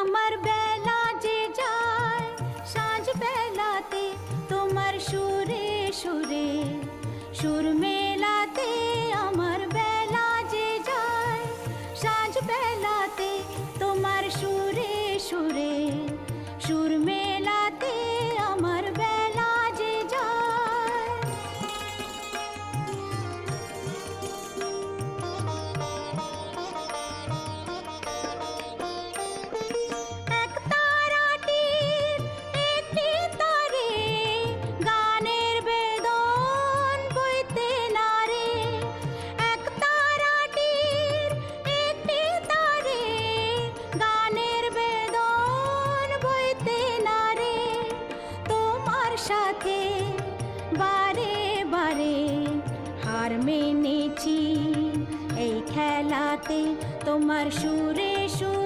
আমার বেলা যে যায় সাঁঝ বেলাতে তোমার সুরে সুরে। সুর মেলাতে আমার বেলা যে যায় সাঁঝ বেলাতে তোমার সুরে সুরে। তোমার বারে বারে হার মেনেছি। এই খেলাতে তোমার সুরে সুরে